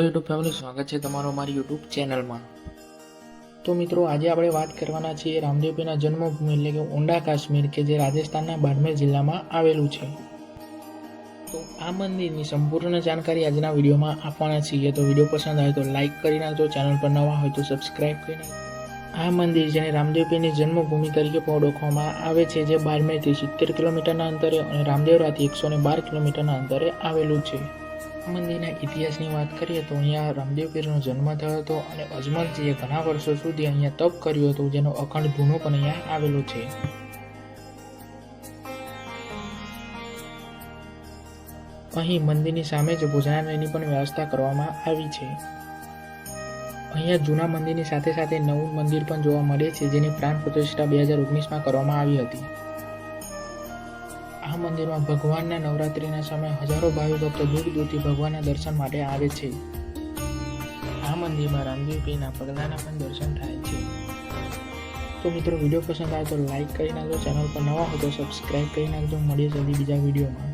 YouTube family, સ્વાગત છે તમારું અમારી યુટ્યુબ ચેનલમાં. તો મિત્રો, આજે આપણે વાત કરવાના છીએ રામદેવપીના જન્મભૂમિ એટલે કે ઊંડા કાશ્મીર કે જે રાજસ્થાનના બાડમેર જિલ્લામાં આવેલું છે. તો આ મંદિરની સંપૂર્ણ જાણકારી આજના વિડીયોમાં આપવાના છીએ. તો વીડિયો પસંદ આવે તો લાઇક કરી નાખજો, ચેનલ પર નવા હોય તો સબસ્ક્રાઈબ કરી આ મંદિર જેને રામદેવપીરની જન્મભૂમિ તરીકે પણ ઓળખવામાં આવે છે, જે બારમેરથી સિત્તેર કિલોમીટરના અંતરે અને રામદેવરાથી એકસો ને બાર કિલોમીટરના અંતરે આવેલું છે. મંદિરના ઇતિહાસની વાત કરીએ તો અહીંયા રામદેવ પીરનો જન્મ થયો હતો અને અજમલજીએ ઘણા વર્ષો સુધી અહીંયા તપ કર્યું હતું, જેનો અખંડ ધૂનો પણ અહીંયા આવેલો છે. અહીં મંદિરની સામે જ ભોજનાલયની પણ વ્યવસ્થા કરવામાં આવી છે. અહીંયા જૂના મંદિરની સાથે સાથે નવું મંદિર પણ જોવા મળે છે, જેની પ્રાણ પ્રતિષ્ઠા બે હજાર ઓગણીસમાં કરવામાં આવી હતી. આ મંદિરમાં ભગવાનના નવરાત્રિના સમયે હજારો ભાવિ ભક્તો દૂર દૂરથી ભગવાનના દર્શન માટે આવે છે. આ મંદિરમાં રામદેવ પીરના પગલાના પણ દર્શન થાય છે. તો મિત્રો, વીડિયો પસંદ આવે તો લાઇક કરી નાખજો. ચેનલ પર નવા હો તો સબસ્ક્રાઈબ કરી નાખજો. મળીએ જલ્દી બીજા વિડીયોમાં.